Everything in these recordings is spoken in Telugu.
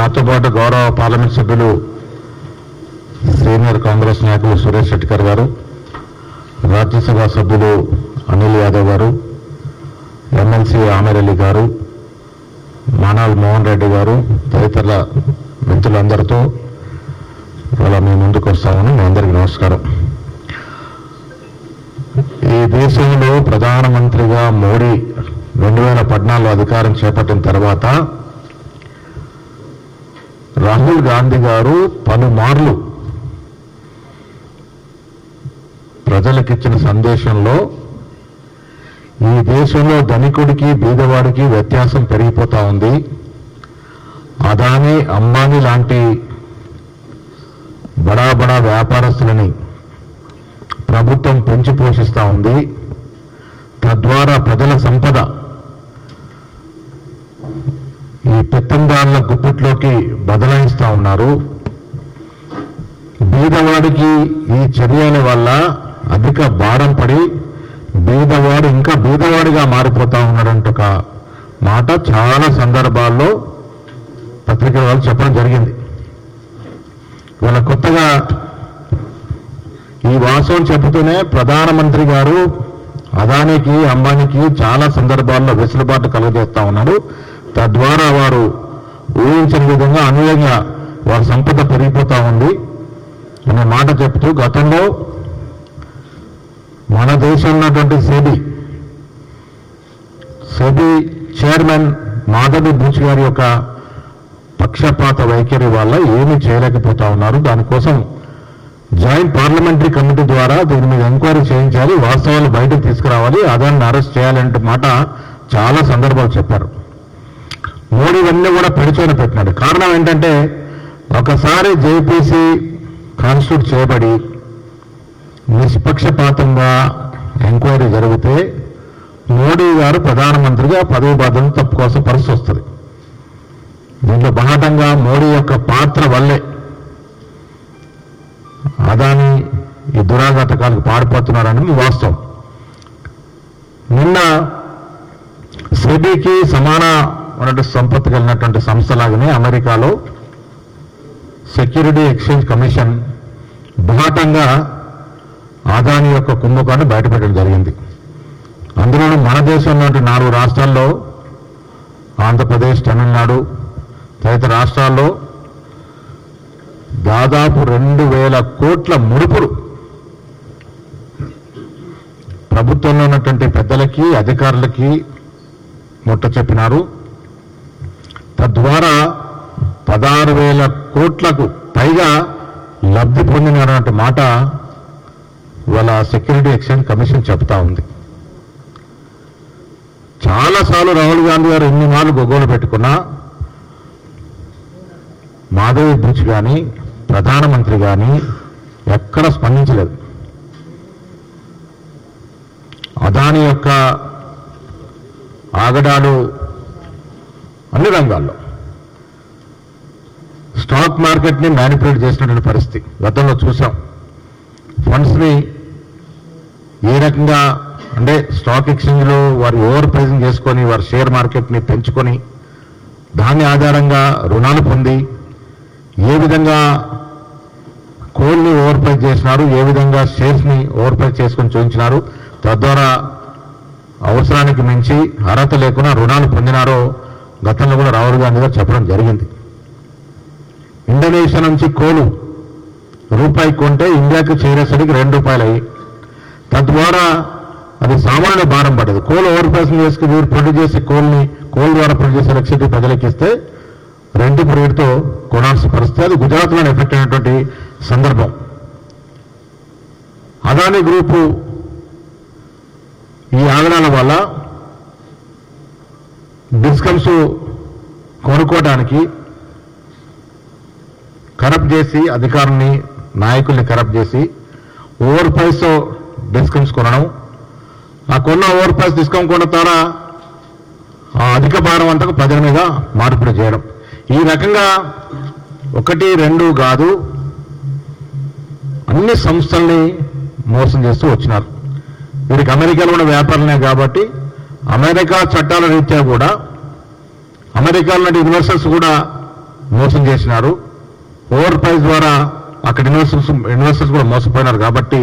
నాతో పాటు గౌరవ పార్లమెంట్ సభ్యులు సీనియర్ కాంగ్రెస్ నాయకులు సురేష్ శెట్కర్ గారు రాజ్యసభ సభ్యులు అనిల్ యాదవ్ గారు ఎమ్మెల్సీ ఆమెరలి గారు మానాల్ మోహన్ రెడ్డి గారు తదితరుల మిత్రులందరితో ఇవాళ మీ ముందుకు వస్తామని మీ అందరికీ నమస్కారం. ఈ దేశంలో ప్రధానమంత్రిగా మోడీ రెండు వేల పద్నాలుగు అధికారం చేపట్టిన తర్వాత రాహుల్ గాంధీ గారు పలుమార్లు ప్రజలకిచ్చిన సందేశంలో ఈ దేశంలో ధనికుడికి బీదవాడికి వ్యత్యాసం పెరిగిపోతా ఉంది. అదాని అంబానీ లాంటి బడా బడా వ్యాపారస్తులని ప్రభుత్వం పెంచి పోషిస్తూ ఉంది. తద్వారా ప్రజల సంపద ఈ పెత్తందారుల గుప్పిట్లోకి బదలాయిస్తూ ఉన్నారు. బీదవాడికి ఈ చర్యల వల్ల అధిక భారం పడి బీదవాడు ఇంకా బీదవాడిగా మారిపోతా ఉన్నాడంట ఒక మాట. చాలా సందర్భాల్లో పత్రికల వాళ్ళు చెప్పడం జరిగింది. ఇవాళ కొత్తగా ఈ వాస్తవం చెబుతూనే ప్రధానమంత్రి గారు అదానికి అంబానీకి చాలా సందర్భాల్లో వెసులుబాటు కలుగజేస్తా ఉన్నాడు తద్వారా వారు ఊహించిన విధంగా అనుయంగా వారి సంపద పెరిగిపోతూ ఉంది అనే మాట చెప్తూ గతంలో మన దేశంలో ఉన్నటువంటి SEBI SEBI chairman Madhabi Buch గారి యొక్క పక్షపాత వైఖరి వల్ల ఏమీ చేయలేకపోతా ఉన్నారు. దానికోసం జాయింట్ పార్లమెంటరీ కమిటీ ద్వారా దీని మీద ఎంక్వైరీ చేయించాలి వాస్తవాలు బయటకు తీసుకురావాలి అదాన్ని అరెస్ట్ చేయాలంటే మాట చాలా సందర్భాలు చెప్పారు. మోడీ ఇవన్నీ కూడా పెడిచోని పెట్టినాడు. కారణం ఏంటంటే ఒకసారి జేపీసీ కాన్స్టిట్యూట్ చేయబడి నిష్పక్షపాతంగా ఎంక్వైరీ జరిగితే మోడీ గారు ప్రధానమంత్రిగా పదవి బాధ్యతను తప్పుకోవాల్సిన పరిస్థితి వస్తుంది. దీంట్లో బాహటంగా మోడీ యొక్క పాత్ర వల్లే అదాని ఈ దురాఘాతకాలకు పాడిపోతున్నారని వాస్తవం. నిన్న సెబీకి సమానమైనటువంటి సంపత్తి కలిగినటువంటి సంస్థలాగానే అమెరికాలో సెక్యూరిటీ ఎక్స్చేంజ్ కమిషన్ బాహటంగా ఆదాని యొక్క కుంభకాన్ని బయటపెట్టడం జరిగింది. అందులోనూ మన దేశంలో నాలుగు రాష్ట్రాల్లో ఆంధ్రప్రదేశ్ తమిళనాడు తదితర రాష్ట్రాల్లో దాదాపు రెండు వేల కోట్ల ముడుపులు ప్రభుత్వంలో ఉన్నటువంటి పెద్దలకి అధికారులకి ముట్ట చెప్పినారు. తద్వారా పదహారు వేల కోట్లకు పైగా లబ్ధి పొందినటువంటి మాట వాళ్ళ సెక్యూరిటీ ఎక్స్చేంజ్ కమిషన్ చెప్తా ఉంది. చాలాసార్లు రాహుల్ గాంధీ గారు ఎన్ని మార్లు గొగ్గోలు పెట్టుకున్నా మాధవి బ్రిడ్జ్ కానీ ప్రధానమంత్రి కానీ ఎక్కడ స్పందించలేదు. అదాని యొక్క ఆగడాలు అన్ని రంగాల్లో. స్టాక్ మార్కెట్ని మ్యానిపులేట్ చేసినటువంటి పరిస్థితి. గతంలో చూసాం. ఫండ్స్ని ఏ రకంగా అంటే స్టాక్ ఎక్స్చేంజ్లో వారు ఓవర్ ప్రైజింగ్ చేసుకొని వారి షేర్ మార్కెట్ని పెంచుకొని దాని ఆధారంగా రుణాలు పొంది ఏ విధంగా కోల్ని ఓవర్ ప్రైజ్ చేసినారు ఏ విధంగా షేర్స్ని ఓవర్ ప్రైజ్ చేసుకొని చూపించినారు తద్వారా అవసరానికి మించి అర్హత లేకుండా రుణాలు పొందినారో గతంలో కూడా రాహుల్ గాంధీ గారు చెప్పడం జరిగింది. ఇండోనేషియా నుంచి కోలు రూపాయి కొంటే ఇండియాకి చేరేసరికి రెండు రూపాయలు అయ్యి తద్వారా అది సామాన్య భారం పడ్డది. కోల్ ఓవర్ ప్రైసింగ్ చేసుకుని వీరు ప్రొడ్యూస్ చేసే కోల్ని కోల్ ద్వారా ప్రొడ్యూస్ చేసే ఎలక్ట్రిసిటీ ప్రజలకు ఇస్తే రెండింపు రేటుతో కొనాల్సిన పరిస్థితి అది గుజరాత్లో ఎఫెక్ట్ అయినటువంటి సందర్భం. అదాని గ్రూపు ఈ ఆగడాల వల్ల డిస్కమ్స్ కొనుక్కోవడానికి కరప్ట్ చేసి అధికారుల్ని నాయకుల్ని కరప్ట్ చేసి ఓవర్ ప్రైస్ డిస్కమ్స్ కొనడం. ఆ కొన్న ఓవర్ ప్రైస్ డిస్కౌంట్ కొన్న ద్వారా ఆ అధిక భారం అంతా ప్రజల మీద మార్పులు చేయడం. ఈ రకంగా ఒకటి రెండు కాదు అన్ని సంస్థల్ని మోసం చేస్తూ వచ్చినారు. వీరికి అమెరికాలో ఉన్న వ్యాపారమే కాబట్టి అమెరికా చట్టాల రీత్యా కూడా అమెరికాలో యూనివర్సల్స్ కూడా మోసం చేసినారు. ఓవర్ ప్రైజ్ ద్వారా అక్కడ ఇన్వెస్టర్స్ ఇన్వెస్టర్స్ కూడా మోసపోయినారు. కాబట్టి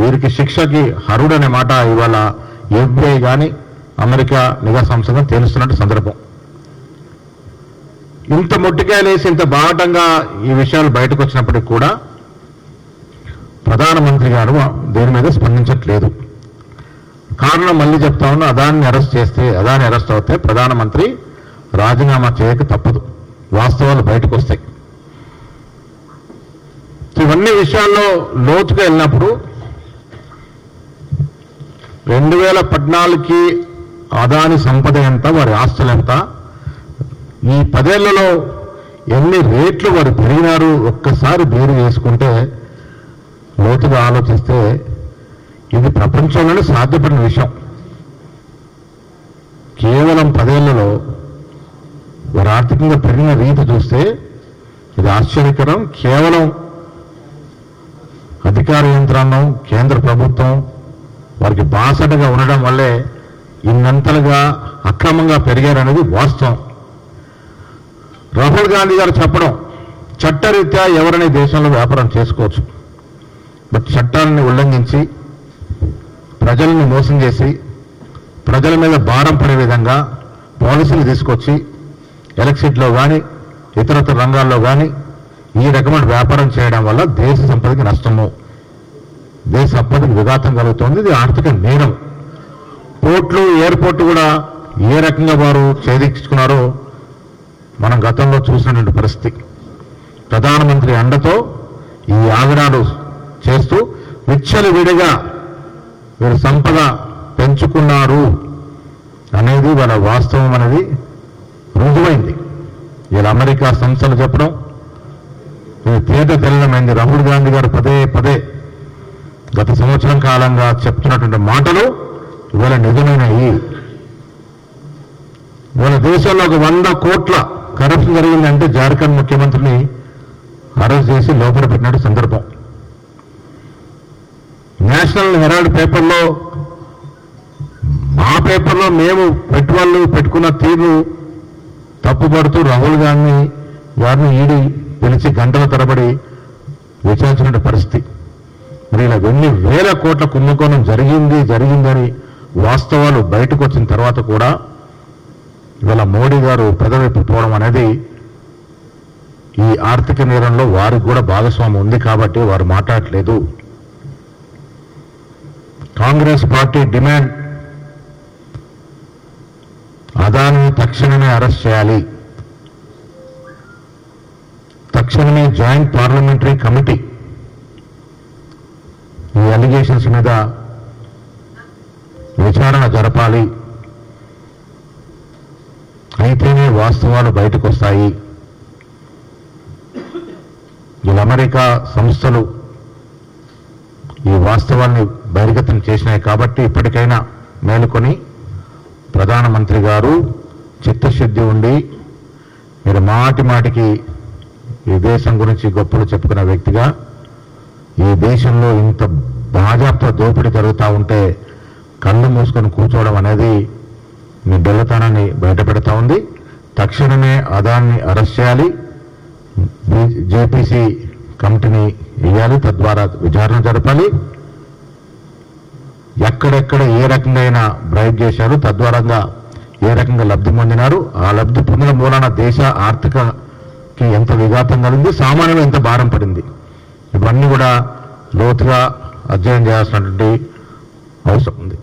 వీరికి శిక్షకి హరుడు అనే మాట ఇవాళ ఎఫ్బిఐ కానీ అమెరికా నిఘా సంస్థ కానీ తేలుస్తున్నట్టు సందర్భం. ఇంత మొట్టికాయలేసి ఇంత బావటంగా ఈ విషయాలు బయటకు వచ్చినప్పటికీ కూడా ప్రధానమంత్రి గారు దేని మీద స్పందించట్లేదు. కారణం మళ్ళీ చెప్తా ఉన్నా అదాన్ని అరెస్ట్ చేస్తే అదాన్ని అరెస్ట్ అవుతే ప్రధానమంత్రి రాజీనామా చేయక తప్పదు. వాస్తవాలు బయటకు వస్తాయి. ఇవన్నీ విషయాల్లో లోతుగా వెళ్ళినప్పుడు రెండు వేల పద్నాలుగుకి అదాని సంపద ఎంత వారి ఆస్తులు ఎంత ఈ పదేళ్ళలో ఎన్ని రేట్లు వారు పెరిగినారు ఒక్కసారి బేరు చేసుకుంటే లోతుగా ఆలోచిస్తే ఇది ప్రపంచంలోనే సాధ్యపడిన విషయం. కేవలం పదేళ్ళలో వారు ఆర్థికంగా పెరిగిన రీతి చూస్తే ఇది ఆశ్చర్యకరం. కేవలం అధికార యంత్రాంగం కేంద్ర ప్రభుత్వం వారికి బాసటగా ఉండడం వల్లే ఇన్నంతలుగా అక్రమంగా పెరిగారనేది వాస్తవం. రాహుల్ గాంధీ గారు చెప్పడం చట్టరీత్యా ఎవరైనా దేశంలో వ్యాపారం చేసుకోవచ్చు? బట్ చట్టాన్ని ఉల్లంఘించి ప్రజల్ని మోసం చేసి ప్రజల మీద భారం పడే విధంగా పాలసీలు తీసుకొచ్చి ఎలక్ట్రిసిటీలో కానీ ఇతరత్ర రంగాల్లో కానీ ఈ రకమైన వ్యాపారం చేయడం వల్ల దేశ సంపదకి నష్టము. దేశ సంపదకి విఘాతం కలుగుతుంది. ఇది ఆర్థిక నేరం. పోర్ట్లు ఎయిర్పోర్ట్ కూడా ఏ రకంగా వారు ఛేదించుకున్నారో మనం గతంలో చూసినటువంటి పరిస్థితి. ప్రధానమంత్రి అండతో ఈ ఆగడాలు చేస్తూ విచ్చలు విడిగా వీరు సంపద పెంచుకున్నారు అనేది వాళ్ళ వాస్తవం అనేది రుజువైంది. వీళ్ళ అమెరికా సంస్థలు చెప్పడం ఇది తేట తెల్లమైంది. రాహుల్ గాంధీ గారు పదే పదే గత సంవత్సరం కాలంగా చెప్తున్నటువంటి మాటలు ఇవాళ నిజమైనవి. మన దేశంలో ఒక వంద కోట్ల కరప్షన్ జరిగిందంటే జార్ఖండ్ ముఖ్యమంత్రిని అరెస్ట్ చేసి లోపల పెట్టినట్టు సందర్భం. నేషనల్ హెరాల్డ్ పేపర్లో మా పేపర్లో మేము పెట్టుబడులు పెట్టుకున్న తీరు తప్పుపడుతూ రాహుల్ గాంధీ వారిని ఈడి పిలిచి గంటల తరబడి విచారించిన పరిస్థితి. మరి ఇలా ఎన్ని వేల కోట్ల కుంభకోణం జరిగింది జరిగిందని వాస్తవాలు బయటకు వచ్చిన తర్వాత కూడా ఇవాళ మోడీ గారు పెదవిప్పిపోవడం అనేది ఈ ఆర్థిక నేరంలో వారికి కూడా భాగస్వామ్యం ఉంది కాబట్టి వారు మాట్లాడట్లేదు. Congress party demand. అదాని తక్షణమే అరెస్ట్ చేయాలి. తక్షణమే జాయింట్ పార్లమెంటరీ కమిటీ. ఈ అలిగేషన్స్ మీద విచారణ జరపాలి. అయితేనే వాస్తవాలు బయటకు వస్తాయి వీళ్ళ అమెరికా సంస్థలు ఈ వాస్తవాన్ని బహిర్గతం చేసినాయి కాబట్టి ఇప్పటికైనా మేలుకొని ప్రధానమంత్రి గారు చిత్తశుద్ధి ఉండి మీరు మాటి మాటికి ఈ దేశం గురించి గొప్పలు చెప్పుకున్న వ్యక్తిగా ఈ దేశంలో ఇంత భాజపా దోపిడీ జరుగుతూ ఉంటే కళ్ళు మూసుకొని కూర్చోవడం అనేది మీ బెల్లతనాన్ని బయటపెడతా ఉంది. తక్షణమే అదాన్ని అరెస్ట్ చేయాలి. జేపీసీ కమిటీని వేయాలి తద్వారా విచారణ జరపాలి. ఎక్కడెక్కడ ఏ రకంగా బ్రైట్ చేశారు తద్వారంగా ఏ రకంగా లబ్ధి పొందినారు ఆ లబ్ధి పొందిన మూలాన దేశ ఆర్థికకి ఎంత విఘాతం కలిగింది సామాన్యం ఎంత భారం పడింది. ఇవన్నీ కూడా లోతుగా అధ్యయనం చేయాల్సినటువంటి అవసరం ఉంది.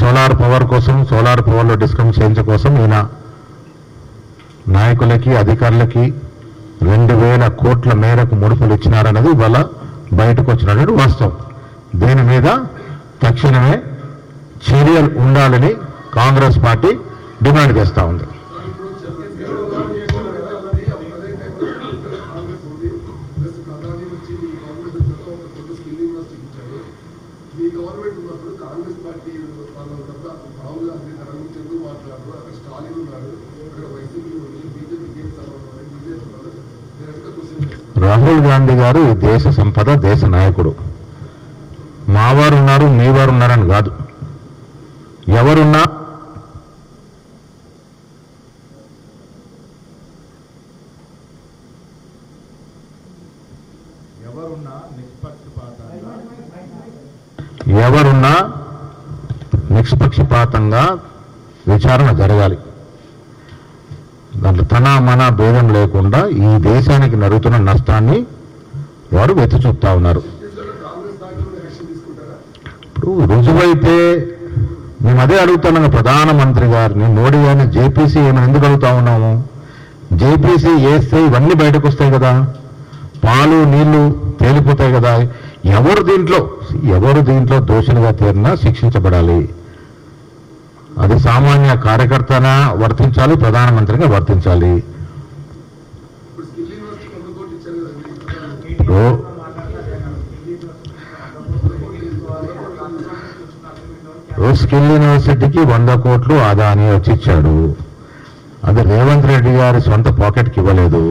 సోలార్ పవర్ కోసం సోలార్ పవర్లో డిస్కౌంట్ చేయించడం కోసం ఈయన నాయకులకి అధికారులకి రెండు వేల కోట్ల మేరకు ముడుపులు ఇచ్చినారన్నది ఇవాళ బయటకు వచ్చినటువంటి వాస్తవం. దీని మీద? తక్షణమే చర్యలు ఉండాలని కాంగ్రెస్ పార్టీ డిమాండ్ చేస్తూ ఉంది. మీ అక్కడ స్టాలిన్ ఉన్నారు. అక్కడ వైసీపీ ఉంది బీజేపీ ఏం సంబంధం బీజేపీ రాహుల్ గాంధీ గారు దేశ సంపద దేశ నాయకుడు. మావారు ఉన్నారు మీవారు ఉన్నారని కాదు ఎవరున్నా ఎవరున్నా నిష్పక్షపాతంగా విచారణ జరగాలి. తన మన భేదం లేకుండా ఈ దేశానికి నడుగుతున్న నష్టాన్ని వారు వెతి చూపుతా ఉన్నారు. ఇప్పుడు రుజువైతే మేము అదే అడుగుతున్నాం ప్రధానమంత్రి గారిని మోడీ గారిని జేపీసీ ఏమైనా ఎందుకు అడుగుతా ఉన్నాము? జేపీసీ వేస్తే ఇవన్నీ బయటకు వస్తాయి కదా. పాలు నీళ్ళు తేలిపోతాయి కదా. ఎవరు దీంట్లో ఎవరు దీంట్లో దోషులుగా తీరినా శిక్షించబడాలి. అది సామాన్య కార్యకర్తన వర్తించాలి ప్రధానమంత్రిగా వర్తించాలి? స్కిల్ ఓ స్కిల్ యూనివర్సిటీకి వంద కోట్లు అదాని వచ్చి ఇచ్చాడు. అది రేవంత్ రెడ్డి గారి సొంత పాకెట్కి ఇవ్వలేదు.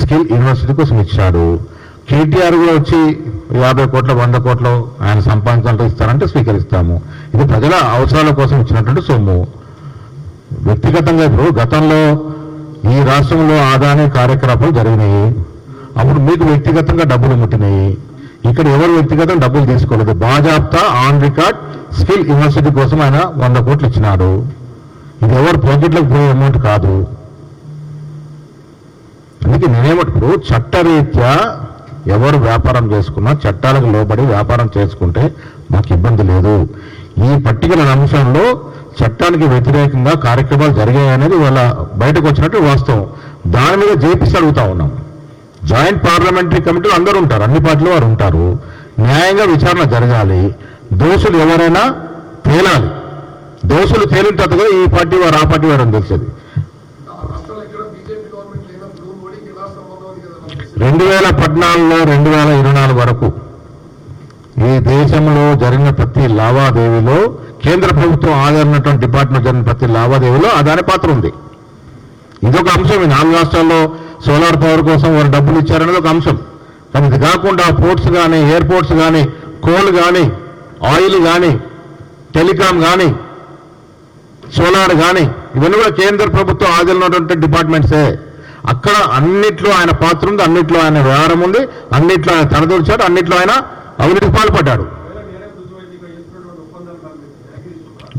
స్కిల్ యూనివర్సిటీ కోసం ఇచ్చాడు. కేటీఆర్ కూడా వచ్చి యాభై కోట్ల వంద కోట్లు ఆయన సంపాదించాలంటే ఇస్తారంటే స్వీకరిస్తాము. ఇది ప్రజల అవసరాల కోసం ఇచ్చినటువంటి సొమ్ము. వ్యక్తిగతంగా ఇప్పుడు గతంలో ఈ రాష్ట్రంలో ఆదాని కార్యకలాపాలు జరిగినాయి. అప్పుడు మీకు వ్యక్తిగతంగా డబ్బులు ముట్టినాయి. ఇక్కడ ఎవరు వ్యక్తిగతంగా డబ్బులు తీసుకోలేదు? బాజాప్తా ఆన్ రికార్డ్ స్కిల్ యూనివర్సిటీ కోసం ఆయన వంద కోట్లు ఇచ్చినాడు. ఇది ఎవరు పాకెట్లకు పోయే అమౌంట్ కాదు. అందుకే నేనేమంటారు చట్టరీత్యా ఎవరు వ్యాపారం చేసుకున్నా చట్టాలకు లోబడి వ్యాపారం చేసుకుంటే మాకు ఇబ్బంది లేదు. ఈ పర్టికులర్ అంశంలో చట్టానికి వ్యతిరేకంగా కార్యక్రమాలు జరిగాయనేది వాళ్ళ బయటకు వచ్చినట్టు వాస్తవం. దాని మీద జేపీసీ అడుగుతా ఉన్నాం. జాయింట్ పార్లమెంటరీ కమిటీలు అందరూ ఉంటారు అన్ని పార్టీలు వారు ఉంటారు. న్యాయంగా విచారణ జరగాలి. దోషులు ఎవరైనా తేలాలి. దోషులు తేలిన తర్వాత ఈ పార్టీ వారు ఆ పార్టీ వారు అని తెలిసేది. రెండు వేల పద్నాలుగులో రెండు వేల ఇరవై నాలుగు వరకు ఈ దేశంలో జరిగిన ప్రతి లావాదేవీలో కేంద్ర ప్రభుత్వం ఆదరినటువంటి డిపార్ట్మెంట్ జరిగిన ప్రతి లావాదేవీలో అదాని పాత్ర ఉంది. ఇదొక అంశం. ఈ నాలుగు రాష్ట్రాల్లో సోలార్ పవర్ కోసం వారు డబ్బులు ఇచ్చారనేది ఒక అంశం. కానీ ఇది కాకుండా పోర్ట్స్ కానీ ఎయిర్పోర్ట్స్ కానీ కోల్ కానీ ఆయిల్ కానీ టెలికాం కానీ సోలార్ కానీ ఇవన్నీ కూడా కేంద్ర ప్రభుత్వం ఆదిలినటువంటి డిపార్ట్మెంట్సే. అక్కడ అన్నిట్లో ఆయన పాత్ర ఉంది అన్నిట్లో ఆయన వ్యవహారం ఉంది అన్నిట్లో ఆయన తలదూర్చాడు అన్నిట్లో ఆయన అవినీతికి పాల్పడ్డాడు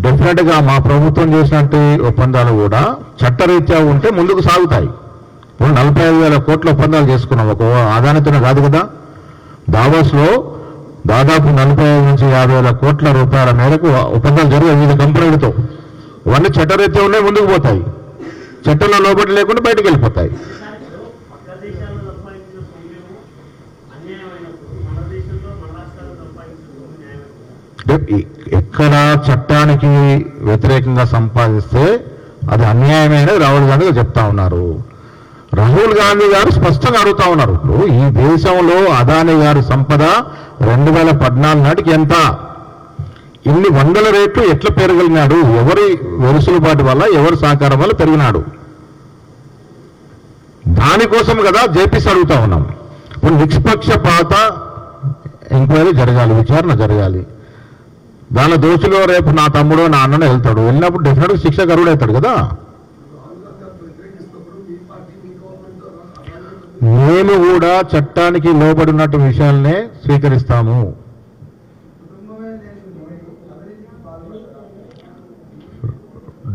డెఫినెట్గా మా ప్రభుత్వం చేసినట్టు ఒప్పందాలు కూడా చట్టరీత్యా ఉంటే ముందుకు సాగుతాయి. ఇప్పుడు నలభై ఐదు వేల కోట్ల ఒప్పందాలు చేసుకున్నాం. ఒక ఆదానితోనే కాదు కదా. దావోస్లో దాదాపు నలభై ఐదు నుంచి యాభై వేల కోట్ల రూపాయల మేరకు ఒప్పందాలు జరిగాయి వివిధ కంపెనీలతో. ఇవన్నీ చట్టరీత్యా ఉన్నాయి ముందుకు పోతాయి. చట్టంలో లోబడి లేకుండా బయటకు వెళ్ళిపోతాయి. ఎక్కడ చట్టానికి వ్యతిరేకంగా సంపాదిస్తే అది అన్యాయమైన రాహుల్ గాంధీ చెప్తా ఉన్నారు. రాహుల్ గాంధీ గారు స్పష్టంగా అడుగుతా ఉన్నారు. ఇప్పుడు ఈ దేశంలో అదాని గారి సంపద రెండు వేల పద్నాలుగు నాటికి ఎంత? ఇన్ని వందల రేట్లు ఎట్లా పెరగలిగినాడు ఎవరి వెలుసులుబాటు వల్ల ఎవరి సహకారం వల్ల పెరిగినాడు? దానికోసం కదా జేపీసీ అడుగుతా ఉన్నాం. ఇప్పుడు నిష్పక్షపాత ఎంక్వైరీ జరగాలి విచారణ జరగాలి. దానిలో దోషులు రేపు నా తమ్ముడు నా అన్నను వెళ్తాడు. వెళ్ళినప్పుడు డెఫినెట్గా శిక్ష గరుడు అవుతాడు కదా? మేము కూడా చట్టానికి లోబడినట్టు విషయాలనే స్వీకరిస్తాము.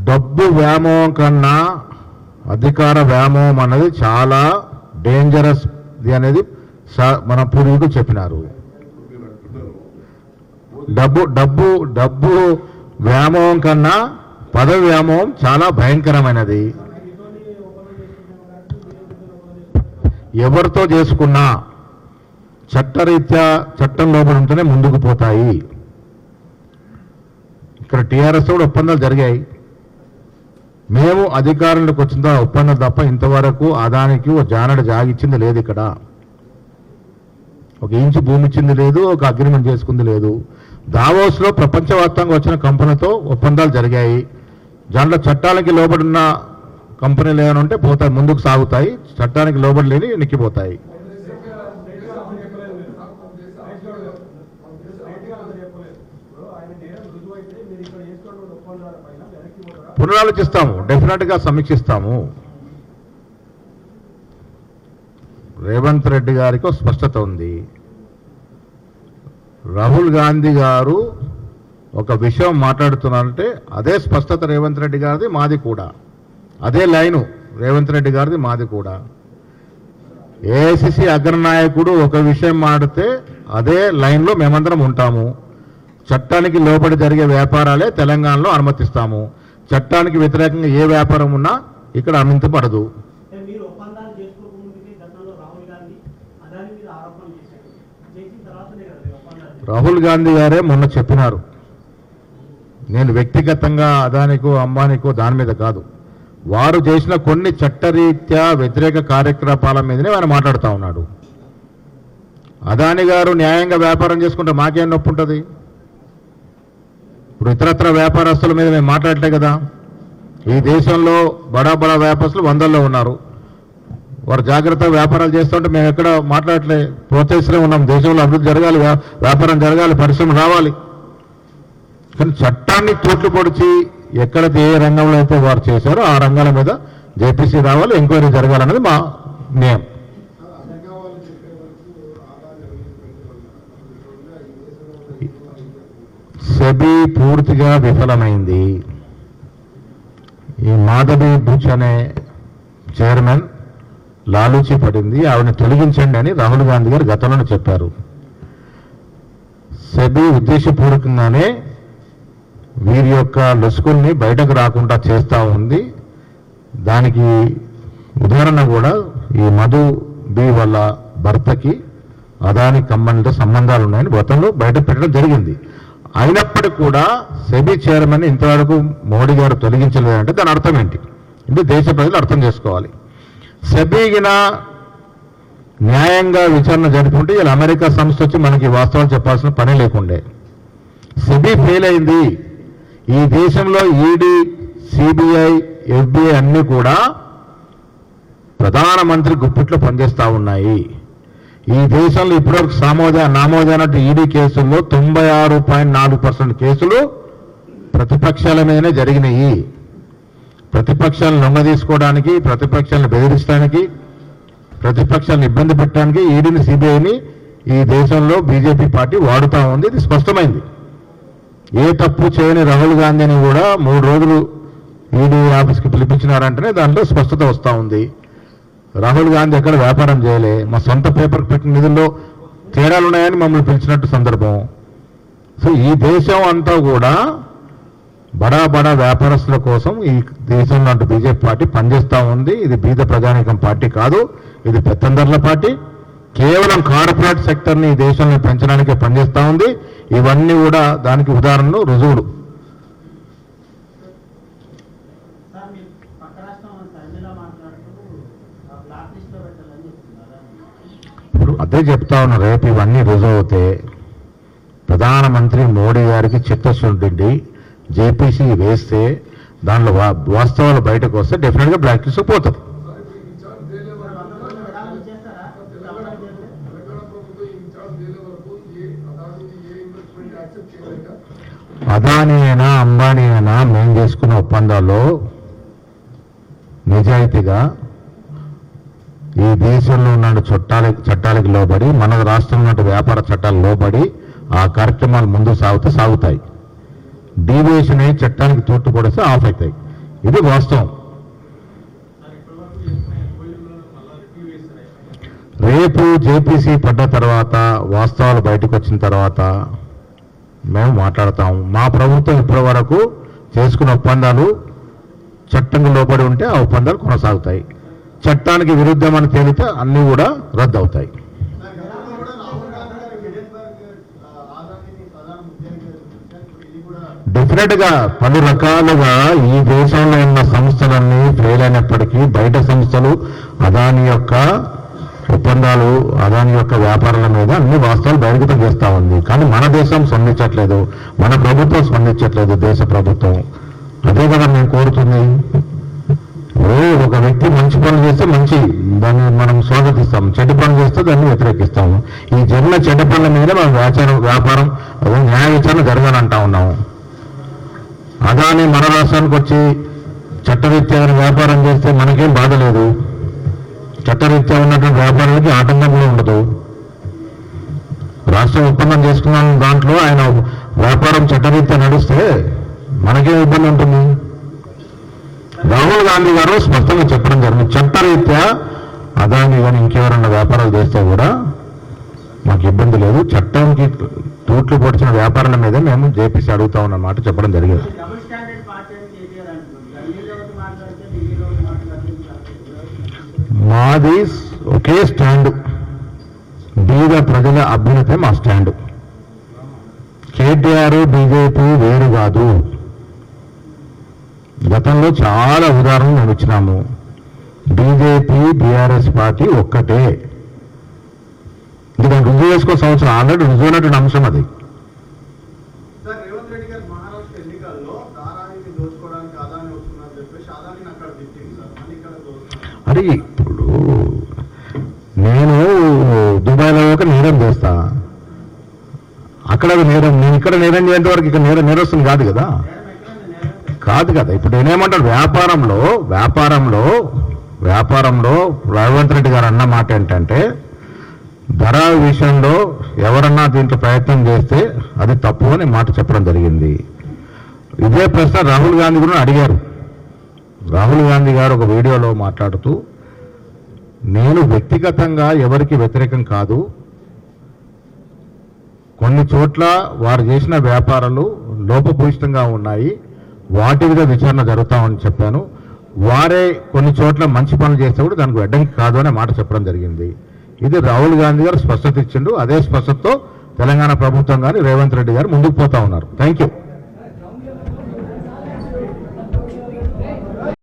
డబ్బు వ్యామోహం కన్నా అధికార వ్యామోహం అన్నది చాలా డేంజరస్ అనేది మన పూర్వీకులు చెప్పినారు. డబ్బు డబ్బు డబ్బు వ్యామోహం కన్నా పదవి వ్యామోహం చాలా భయంకరమైనది. ఎవరితో చేసుకున్నా చట్టరీత్యా చట్టం లోపల ఉంటేనే ముందుకు పోతాయి. ఇక్కడ టీఆర్ఎస్ కూడా ఒప్పందాలు జరిగాయి. మేము అధికారంలోకి వచ్చిన తర్వాత ఒప్పందం తప్ప ఇంతవరకు అదానికి ఒక జానడ జాగిచ్చింది లేదు ఇక్కడ. ఒక ఇంచు భూమి ఇచ్చింది లేదు ఒక అగ్రిమెంట్ చేసుకుంది లేదు. దావోస్లో ప్రపంచవ్యాప్తంగా వచ్చిన కంపెనీతో ఒప్పందాలు జరిగాయి. దాంట్లో చట్టాలకి లోబడి ఉన్న కంపెనీలు ఏమైనా ఉంటే పోతాయి ముందుకు సాగుతాయి. చట్టానికి లోబడి లేని నిక్కిపోతాయి. పునరాలోచిస్తాము డెఫినెట్గా సమీక్షిస్తాము. రేవంత్ రెడ్డి గారికి స్పష్టత ఉంది. రాహుల్ గాంధీ గారు ఒక విషయం మాట్లాడుతున్నారంటే అదే స్పష్టత రేవంత్ రెడ్డి గారిది మాది కూడా. అదే లైను రేవంత్ రెడ్డి గారిది మాది కూడా. ఏఐసిసి అగ్రనాయకుడు ఒక విషయం మాడితే అదే లైన్లో మేమందరం ఉంటాము. చట్టానికి లోబడి జరిగే వ్యాపారాలే తెలంగాణలో అనుమతిస్తాము. చట్టానికి వ్యతిరేకంగా ఏ వ్యాపారం ఉన్నా ఇక్కడ అనుమతిపడదు అంటే మీరు ఒప్పందాలు చేసుకోకముందుకే గతంలో రాహుల్ గాంధీ అదాని మీద ఆరోపణ చేశారు చేసిన తర్వాతనే కదా మీరు ఒప్పందాలు చేశారు. రాహుల్ గాంధీ గారే మొన్న చెప్పినారు. నేను వ్యక్తిగతంగా అదానికో అంబానీకో దాని మీద కాదు. వారు చేసిన కొన్ని చట్టరీత్యా వ్యతిరేక కార్యకలాపాల మీదనే ఆయన మాట్లాడుతూ ఉన్నాడు. అదాని గారు న్యాయంగా వ్యాపారం చేసుకుంటే మాకేం నొప్పి ఉంటుంది ఇప్పుడు ఇతరత్ర వ్యాపారస్తుల మీద మేము మాట్లాడలే కదా. ఈ దేశంలో బడా బడా వ్యాపారస్తులు వందల్లో ఉన్నారు. వారు జాగ్రత్తగా వ్యాపారాలు చేస్తుంటే మేము ఎక్కడ మాట్లాడలే ప్రోత్సహిస్తూనే ఉన్నాం. దేశంలో అభివృద్ధి జరగాలి వ్యాపారం జరగాలి పరిశ్రమ రావాలి. కానీ చట్టాన్ని తోట్లు పొడిచి ఎక్కడైతే ఏ రంగంలో అయితే వారు చేశారో ఆ రంగాల మీద జేపీసీ రావాలి ఎంక్వైరీ జరగాలన్నది మా నియమం. సెబీ పూర్తిగా విఫలమైంది. ఈ మాధవి బుచ్ అనే చైర్మన్. లాలూచి పడింది ఆవిడని తొలగించండి అని రాహుల్ గాంధీ గారు గతంలోనే చెప్పారు. సెబీ ఉద్దేశపూర్వకంగానే వీరి యొక్క లొసుకుల్ని బయటకు రాకుండా చేస్తూ ఉంది. దానికి ఉదాహరణ కూడా ఈ మధు బి వల్ల భర్తకి అదాని కంపెనీతో సంబంధాలు ఉన్నాయని గతంలో బయట పెట్టడం జరిగింది. అయినప్పటికీ కూడా సెబీ చైర్మన్ ఇంతవరకు మోడీ గారు తొలగించలేదంటే దాని అర్థం ఏంటి? అంటే దేశ ప్రజలు అర్థం చేసుకోవాలి. సెబీగిన న్యాయంగా విచారణ జరుపుకుంటే ఇలా అమెరికా సంస్థ వచ్చి మనకి వాస్తవాలు చెప్పాల్సిన పని లేకుండే. సెబీ ఫెయిల్ అయింది. ఈ దేశంలో ఈడీ సిబిఐ ఎఫ్బిఐ అన్నీ కూడా ప్రధానమంత్రి గుప్పిట్లో పనిచేస్తూ ఉన్నాయి. ఈ దేశంలో ఇప్పటివరకు సామోద నామోద అన్నట్టు ఈడీ కేసుల్లో తొంభై ఆరు పాయింట్ నాలుగు పర్సెంట్ కేసులు ప్రతిపక్షాల మీదనే జరిగినాయి. ప్రతిపక్షాలను లొంగదీసుకోవడానికి ప్రతిపక్షాలను బెదిరించడానికి ప్రతిపక్షాలను ఇబ్బంది పెట్టడానికి ఈడీని సిబిఐని ఈ దేశంలో బీజేపీ పార్టీ వాడుతూ ఉంది. ఇది స్పష్టమైంది. ఏ తప్పు చేయని రాహుల్ గాంధీని కూడా మూడు రోజులు ఈడీ ఆఫీస్కి పిలిపించినారంటేనే దాంట్లో స్పష్టత వస్తూ ఉంది. రాహుల్ గాంధీ ఎక్కడ వ్యాపారం చేయలే. మా సొంత పేపర్ పెట్టిన నిధుల్లో తేడాలున్నాయని మమ్మల్ని పిలిచినట్టు సందర్భం. సో ఈ దేశం అంతా కూడా బడా బడా వ్యాపారస్తుల కోసం ఈ దేశంలో అంటూ బీజేపీ పార్టీ పనిచేస్తూ ఉంది. ఇది బీద ప్రజానికం పార్టీ కాదు ఇది పెత్తందర్ల పార్టీ. కేవలం కార్పొరేట్ సెక్టర్ని ఈ దేశంలో పెంచడానికే పనిచేస్తూ ఉంది. ఇవన్నీ కూడా దానికి ఉదాహరణలు రుజువులు. ఇప్పుడు అదే చెప్తా ఉన్నా రేపు ఇవన్నీ రుజువు అవుతే ప్రధానమంత్రి మోడీ గారికి చిత్తశుద్ధి జేపీసీ వేస్తే దానిలో వాస్తవాలు బయటకు వస్తే డెఫినెట్గా బ్లాక్ లిస్ట్ పోతుంది. సార్ అదాని అయినా అంబానీ అయినా మేము చేసుకున్న ఒప్పందాల్లో నిజాయితీగా ఈ దేశంలో ఉన్న చట్టాలకి చట్టాలకు లోబడి మన రాష్ట్రంలో ఉన్న వ్యాపార చట్టాలు లోబడి ఆ కార్యక్రమాలు ముందు సాగుతూ సాగుతాయి. డీవియేషన్ అయ్యి చట్టానికి తోట్టు పడేస్తే ఆఫ్ అవుతాయి ఇది వాస్తవం. రేపు జేపీసీ పడ్డ తర్వాత వాస్తవాలు బయటకు వచ్చిన తర్వాత మేము మాట్లాడతాం. మా ప్రభుత్వం ఇప్పటి వరకు చేసుకున్న ఒప్పందాలు చట్టంకు లోబడి ఉంటే ఆ ఒప్పందాలు కొనసాగుతాయి. చట్టానికి విరుద్ధమని తేలితే అన్నీ కూడా రద్దు అవుతాయి డెఫినెట్గా పలు రకాలుగా ఈ దేశంలో ఉన్న సంస్థలన్నీ ఫెయిల్ అయినప్పటికీ బయట సంస్థలు అదాని యొక్క ఒప్పందాలు అదాని యొక్క వ్యాపారాల మీద అన్ని వాస్తవాలు బహిర్గతం చేస్తూ ఉంది. కానీ మన దేశం స్పందించట్లేదు. మన ప్రభుత్వం స్పందించట్లేదు దేశ ప్రభుత్వం. అదే కదా మేము కోరుతుంది. ఒక వ్యక్తి మంచి పనులు చేస్తే మంచి దాన్ని మనం స్వాగతిస్తాం. చెడ్డ పనులు చేస్తే దాన్ని వ్యతిరేకిస్తాము. ఈ జరిగిన చెడ్డ పనుల మీద మనం వ్యాచారం వ్యాపారం న్యాయ విచారణ జరగాలంటా ఉన్నాము. కానీ మన రాష్ట్రానికి వచ్చి చట్టరీత్యా వ్యాపారం చేస్తే మనకేం బాధ లేదు. చట్టరీత్యా ఉన్నటువంటి వ్యాపారాలకి ఆటంకం కూడా ఉండదు. రాష్ట్రం ఒప్పందం చేసుకున్న దాంట్లో ఆయన వ్యాపారం చట్టరీత్యా నడిస్తే మనకేం ఇబ్బంది ఉంటుంది? రాహుల్ గాంధీ గారు స్పష్టంగా చెప్పడం జరిగింది. చట్టరీత్యా అదాని కానీ ఇంకెవరన్నా వ్యాపారాలు చేస్తే కూడా మాకు ఇబ్బంది లేదు. చట్టానికి తూట్లు పొడిచిన వ్యాపారాల మీద మేము జేపీసీ అడుగుతా ఉన్నమాట చెప్పడం జరిగింది డబుల్ స్టాండర్డ్ పార్టీ అని కేటీఆర్ అంటున్నారు ఢిల్లీలో ఒకటి మాట్లాడితే ఢిల్లీలో ఒకటి మాట్లాడితే మాది ఒకే స్టాండ్. బీద ప్రజల అభ్యున్నతే మా స్టాండ్. కేటీఆర్ బీజేపీ వేరు కాదు. గతంలో చాలా ఉదాహరణలు మేము ఇచ్చినాము. బీజేపీ బీఆర్ఎస్ పార్టీ ఒక్కటే. ఇది దాన్ని రుజువు చేసుకో సంవత్సరం. ఆల్రెడీ రుజువునటువంటి అంశం అది. అది ఇప్పుడు నేను దుబాయ్లో ఒక నేరం చేస్తా. అక్కడ నేరం నేను ఇక్కడ నేరం చేయంత వరకు ఇక్కడ నేరం నేరస్తుంది కాదు కదా? కాదు కదా. ఇప్పుడు నేనేమంటాను వ్యాపారంలో వ్యాపారంలో వ్యాపారంలో రేవంత్ రెడ్డి గారు అన్న మాట ఏంటంటే ధర విషయంలో ఎవరన్నా దీంట్లో ప్రయత్నం చేస్తే అది తప్పు అని మాట చెప్పడం జరిగింది. ఇదే ప్రశ్న రాహుల్ గాంధీ కూడా అడిగారు. రాహుల్ గాంధీ గారు ఒక వీడియోలో మాట్లాడుతూ నేను వ్యక్తిగతంగా ఎవరికి వ్యతిరేకం కాదు. కొన్ని చోట్ల వారు చేసిన వ్యాపారాలు లోపభూయిష్టంగా ఉన్నాయి. వాటి మీద విచారణ జరుగుతామని చెప్పాను. వారే కొన్ని చోట్ల మంచి పనులు చేస్తే కూడా దానికి అడ్డంకి కాదు అనే మాట చెప్పడం జరిగింది. ఇది రాహుల్ గాంధీ గారు స్పష్టత ఇచ్చిండు. అదే స్పష్టతతో తెలంగాణ ప్రభుత్వం గారు రేవంత్ రెడ్డి గారు ముందుకు పోతా ఉన్నారు. Thank you